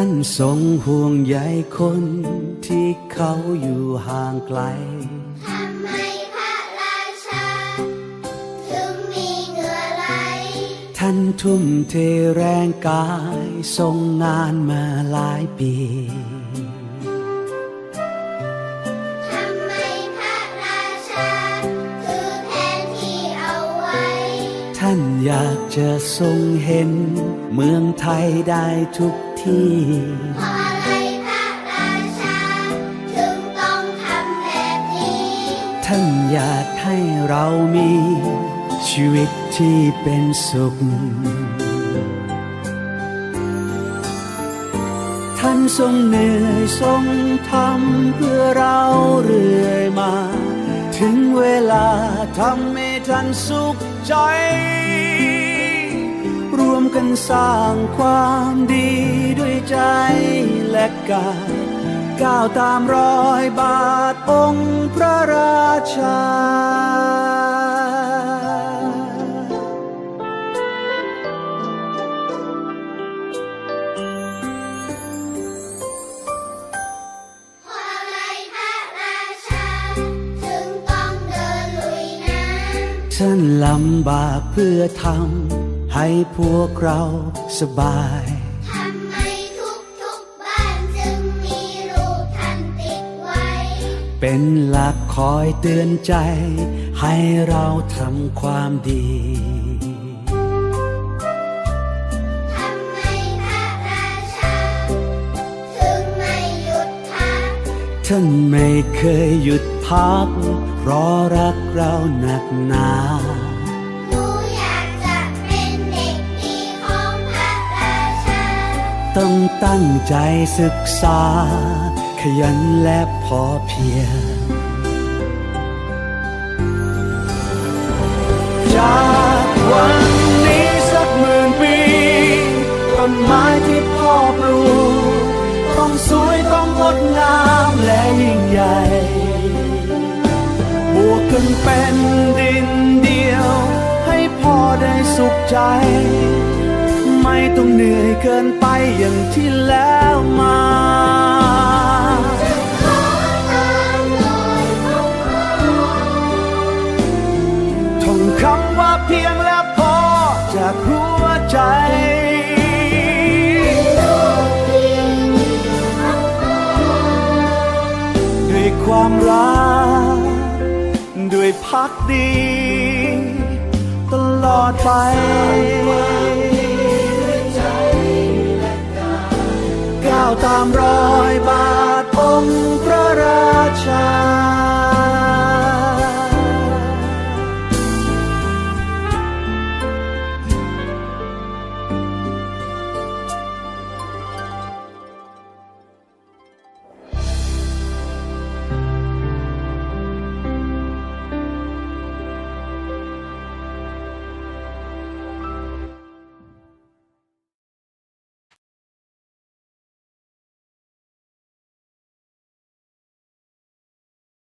านทรงห่วงใยคนที่เขาอยู่ห่างไกล ทำไมพระราชา ถึงมีเหงื่อไหล ท่านทุ่มเทแรงกายทรงงานมาหลายปี ทำไมพระราชาถือแผนที่เอาไว้ ท่านอยากจะทรงเห็น เมืองไทยได้ทุก ที่เพราะอะไรพระราชา ถึงต้องทำแบบนี้ ท่านอยากให้เรามี ชีวิตที่เป็นสุข ท่านทรงเหนื่อยทรงทำเพื่อเราเรื่อยมา ถึงเวลาทำให้ท่านสุขใจ สร้างความดีด้วยใจและกายก้าวตามรอยบาทองค์พระราชาเพราะอะไรพระราชาถึงต้องเดินลุยน้ำฉันลำบากเพื่อทำ ให้พวกเราสบายทำไมทุกทุกๆบ้านจึงมีรูปท่านติดไว้ เป็นหลักคอยเตือนใจ ให้เราทำความดีทำไมพระราชาถึงไม่หยุดพักท่านไม่เคยหยุดพักเพราะรักเราหนักหนา ต้องตั้งใจศึกษา ขยันและพอเพียงจากวันนี้สักหมื่นปีต้นไม้ที่พ่อปลูกต้องสวยต้องงดงามและยิ่งใหญ่บวกกันเป็นดินเดียว ให้พ่อได้สุขใจ ไม่ต้องเหนื่อยเกินไปอย่างที่แล้วมาท่องคำว่าเพียงและพอจากหัวใจด้วยความรัก ด้วยพักดี ตลอดไป ตามรอยบาทองค์